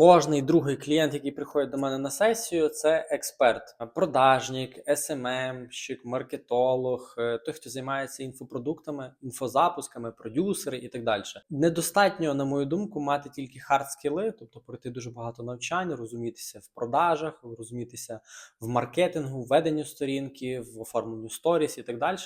Кожний другий клієнт, який приходить до мене на сесію, це експерт, продажник, СММщик, маркетолог, е, той, хто займається інфопродуктами, інфозапусками, продюсери і так далі. Недостатньо, на мою думку, мати тільки хард-скіли, тобто пройти дуже багато навчань, розумітися в продажах, розумітися в маркетингу, в веденню сторінки, в оформленню сторіс і так далі.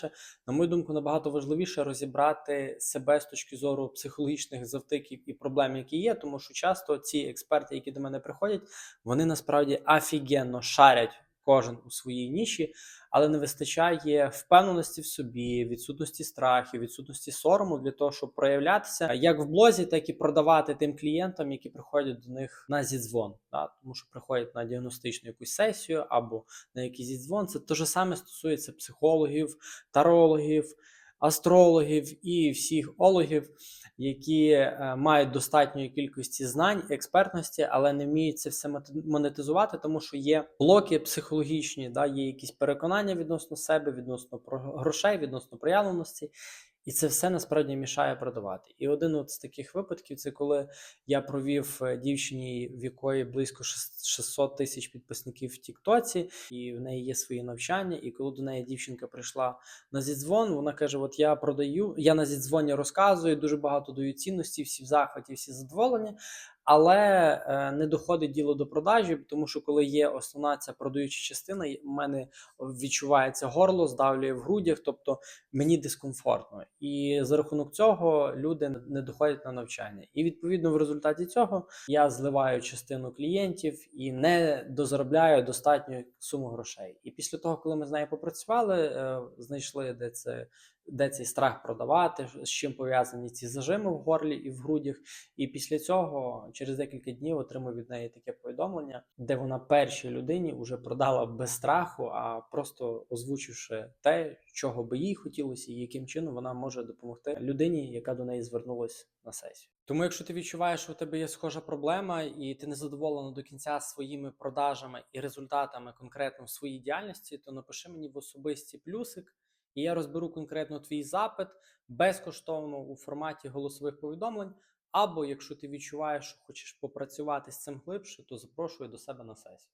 На мою думку, набагато важливіше розібрати себе з точки зору психологічних завтиків і проблем, які є, тому що часто ці експерти, які до мене приходять, вони насправді офігенно шарять кожен у своїй ніші, але не вистачає впевненості в собі, відсутності страхів, відсутності сорому для того, щоб проявлятися як в блозі, так і продавати тим клієнтам, які приходять до них на зідзвон. Да? Тому що приходять на діагностичну якусь сесію або на якийсь зідзвон. Це те ж саме стосується психологів, тарологів. Астрологів і всіх ологів, які е, мають достатньої кількості знань, експертності, але не вміють це все монетизувати, тому що є блоки психологічні, да, є якісь переконання відносно себе, відносно грошей, відносно проявленості. І це все насправді мішає продавати. І один от з таких випадків це коли я провів е, дівчині, в якої близько шес- 600 тисяч підписників в Тіктоці, і в неї є свої навчання. І коли до неї дівчинка прийшла на зідзвон, вона каже: От я продаю, я на зідзвоні розказую, дуже багато даю цінності, всі в захваті, всі задоволені. Але е, не доходить діло до продажі, тому що коли є основна ця продаюча частина, в мене відчувається горло, здавлює в грудях, тобто мені дискомфортно. І за рахунок цього люди не доходять на навчання. І відповідно в результаті цього я зливаю частину клієнтів і не дозаробляю достатню суму грошей. І після того, коли ми з нею попрацювали, е, знайшли, де це. Де цей страх продавати, з чим пов'язані ці зажими в горлі і в грудях. І після цього, через декілька днів, отримав від неї таке повідомлення, де вона першій людині вже продала без страху, а просто озвучивши те, чого би їй хотілося, і яким чином вона може допомогти людині, яка до неї звернулась на сесію. Тому, якщо ти відчуваєш, що у тебе є схожа проблема, і ти не задоволена до кінця своїми продажами і результатами конкретно в своїй діяльності, то напиши мені в особисті плюсик. І я розберу конкретно твій запит безкоштовно у форматі голосових повідомлень. Або якщо ти відчуваєш, що хочеш попрацювати з цим глибше, то запрошую до себе на сесію.